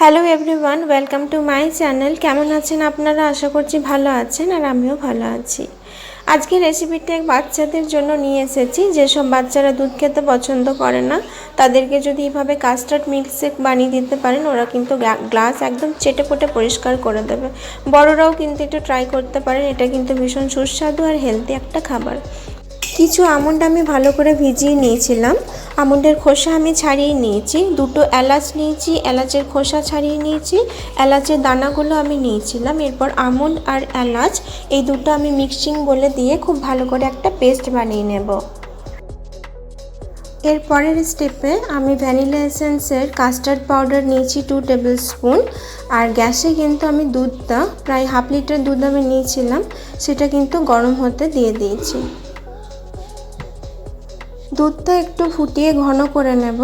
Hello everyone welcome to my channel কেমন আছেন আপনারা? আশা করছি ভালো আছেন আর আমিও ভালো আছি। আজকে রেসিপিটা বাচ্চাদের জন্য নিয়ে এসেছি। যেসব বাচ্চারা দুধ খেতে পছন্দ করে না, তাদেরকে যদি এভাবে কাস্টার্ড মিল্কশেক বানিয়ে দিতে পারেন, ওরা কিন্তু গ্লাস একদম চেটে পুটে পরিষ্কার করে দেবে। বড়রাও কিন্তু একটু ট্রাই করতে পারেন। এটা কিন্তু ভীষণ সুস্বাদু আর হেলদি একটা খাবার। কিছু আমন্ড আমি ভালো করে ভিজিয়ে নিয়েছিলাম। আমন্ডের খোসা আমি ছাড়িয়ে নিয়েছি। দুটো এলাচ নিয়েছি, এলাচের খোসা ছাড়িয়ে নিয়েছি, এলাচের দানাগুলো আমি নিয়েছিলাম। এরপর আমন্ড আর এলাচ, এই দুটো আমি মিক্সিং বলে দিয়ে খুব ভালো করে একটা পেস্ট বানিয়ে নেব। এর পরের স্টেপে আমি ভ্যানিলা এসেন্সের কাস্টার্ড পাউডার নিয়েছি টু টেবিল স্পুন আর গ্যাসে কিন্তু আমি দুধটা, প্রায় হাফ লিটার দুধ আমি নিয়েছিলাম, সেটা কিন্তু গরম হতে দিয়ে দিয়েছি। দুধটা একটু ফুটিয়ে ঘন করে নেব।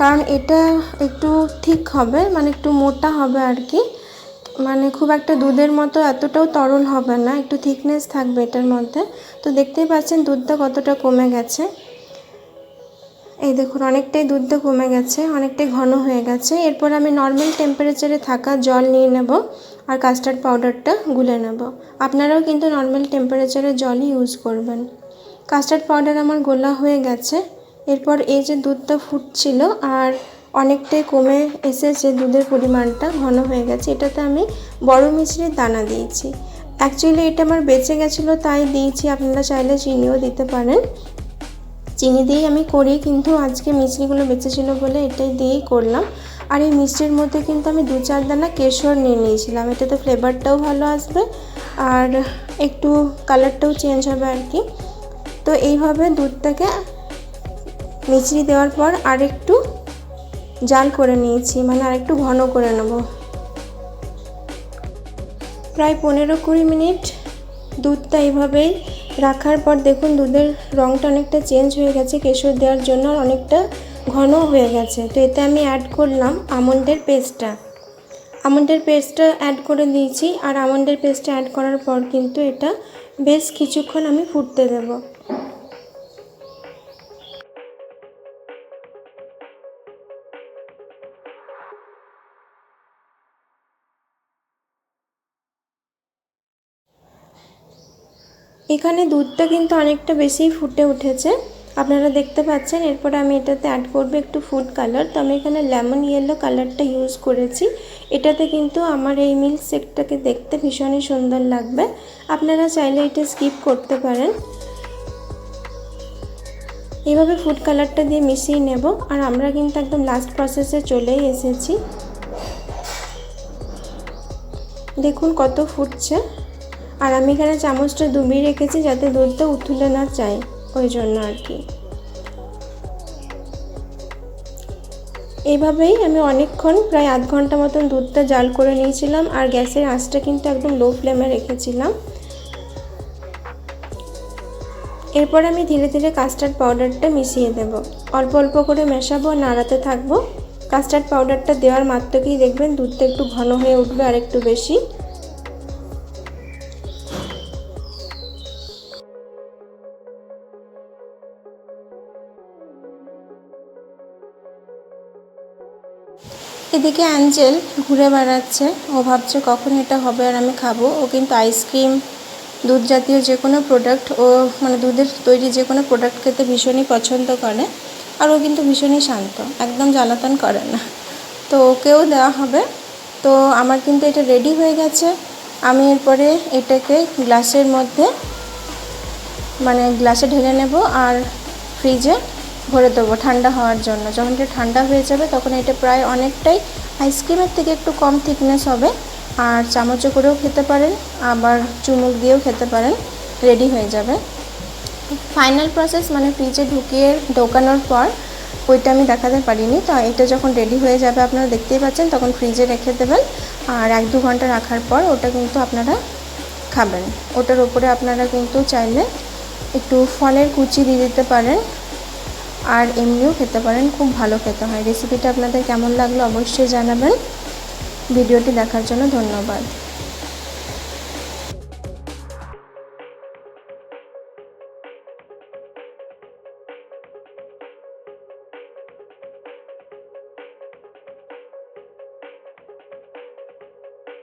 কারণ এটা একটু ঠিক হবে মানে একটু মোটা হবে আর কি। মানে খুব একটা দুধের মতো এতটাও তরল হবে না, একটু থিকনেস থাকবে এটার মধ্যে। তো দেখতেই পাচ্ছেন দুধটা কতটা কমে গেছে। এই দেখুন, অনেকটাই দুধটা কমে গেছে, অনেকটাই ঘন হয়ে গেছে। এরপর আমি নর্মাল টেম্পারেচারে থাকা জল নিয়ে নেব আর কাস্টার্ড পাউডারটা গুলে নেব। আপনারাও কিন্তু নর্মাল টেম্পারেচারে জলই ইউজ করবেন। কাস্টার্ড পাউডার আমার গোলা হয়ে গেছে। এরপর এই যে দুধটা ফুটছিল আর অনেকটাই কমে এসেছে দুধের পরিমাণটা, ঘন হয়ে গেছে। এটাতে আমি বড় মিশ্রির দানা দিয়েছি। অ্যাকচুয়ালি এটা আমার বেঁচে গেছিল, তাই দিয়েছি। আপনারা চাইলে চিনিও দিতে পারেন। চিনি দিয়েই আমি করি, কিন্তু আজকে মিষ্টিগুলো বেঁচেছিল বলে এটাই দিয়েই করলাম। আর এই মিষ্টির মধ্যে কিন্তু আমি দু চার দানা কেশর নিয়ে নিয়েছিলাম। এটাতে ফ্লেভারটাও ভালো আসবে আর একটু কালারটাও চেঞ্জ হবে আর কি। তো এইভাবে দুধটাকে মিচড়ি দেওয়ার পর আরেকটু জাল করে নিয়েছি মানে আরেকটু ঘন করে নেব। প্রায় পনেরো কুড়ি মিনিট দুধটা এইভাবেই রাখার পর দেখুন দুধের রঙটা অনেকটা চেঞ্জ হয়ে গেছে, কেশর দেওয়ার জন্য অনেকটা ঘন হয়ে গেছে। তো এতে আমি অ্যাড করলাম আমন্ডের পেস্টটা আমন্ডের পেস্টটা অ্যাড করে দিয়েছি আর আমন্ডের পেস্টটা অ্যাড করার পর কিন্তু এটা বেশ কিছুক্ষণ আমি ফুটতে দেবো। এখানে দুধটা কিন্তু অনেকটা বেশিই ফুটে উঠেছে। আপনারা দেখতে পাচ্ছেন, এরপরে আমি এটাতে অ্যাড করব একটু ফুড কালার তো আমি এখানে লেমন ইয়েলো কালারটা ইউজ করেছি। এটাতে কিন্তু আমার এই মিল্ক শেকটাকে দেখতে ভীষণই সুন্দর লাগবে। আপনারা চাইলে এটা স্কিপ করতে পারেন। এইভাবে ফুড কালারটা দিয়ে মিশিয়ে নেব। আর আমরা কিন্তু একদম লাস্ট প্রসেসে চলেই এসেছি। দেখুন কত ফুটছে। আর আমি এখানে চামচটা ডুবিয়ে রেখেছি যাতে দুধটা উথুলে না চাই ওই জন্য আর কি। এইভাবেই আমি অনেকক্ষণ, প্রায় আধ ঘণ্টা মতন দুধটা জাল করে নিয়েছিলাম আর গ্যাসের আঁচটা কিন্তু একদম লো ফ্লেমে রেখেছিলাম। এরপর আমি ধীরে ধীরে কাস্টার্ড পাউডারটা মিশিয়ে দেব। অল্প অল্প করে মেশাবো নাড়াতে থাকব। কাস্টার্ড পাউডারটা দেওয়ার মাত্রকেই দেখবেন দুধটা একটু ঘন হয়ে উঠবে আর একটু বেশি। এদিকে অ্যাঞ্জেল ঘুরে বেড়াচ্ছে। ও ভাবছে কখন এটা হবে আর আমি খাব। ও কিন্তু আইসক্রিম, দুধ জাতীয় যে কোনো প্রোডাক্ট ও মানে দুধের তৈরি যে কোনো প্রোডাক্ট খেতে ভীষণই পছন্দ করে। আর ও কিন্তু ভীষণই শান্ত, একদম জ্বালাতন করে না। তো ওকেও দেওয়া হবে। তো আমার কিন্তু এটা রেডি হয়ে গেছে। আমি এরপরে এটাকে গ্লাসের মধ্যে মানে গ্লাসে ঢেলে নেব আর ফ্রিজে ভরে দেবো ঠান্ডা হওয়ার জন্য। যখন এটা ঠান্ডা হয়ে যাবে, তখন এটা প্রায় অনেকটাই আইসক্রিমের থেকে একটু কম থিকনেস হবে। আর চামচে করেও খেতে পারেন, আবার চুমুক দিয়েও খেতে পারেন। রেডি হয়ে যাবে। ফাইনাল প্রসেস মানে ফ্রিজে ঢুকিয়ে ঢোকানোর পর, ওইটা আমি দেখাতে পারিনি। তো এটা যখন রেডি হয়ে যাবে, আপনারা দেখতেই পাচ্ছেন, তখন ফ্রিজে রেখে দেবেন। আর এক দু ঘণ্টা রাখার পর ওটা কিন্তু আপনারা খাবেন। ওটার ওপরে আপনারা কিন্তু চাইলে একটু ফলের কুচি দিয়ে দিতে পারেন। আর এমনিও খেতে পারেন, খুব ভালো খেতে হয়। রেসিপিটা আপনাদের কেমন লাগল অবশ্যই জানাবেন। ভিডিওটি দেখার জন্য ধন্যবাদ।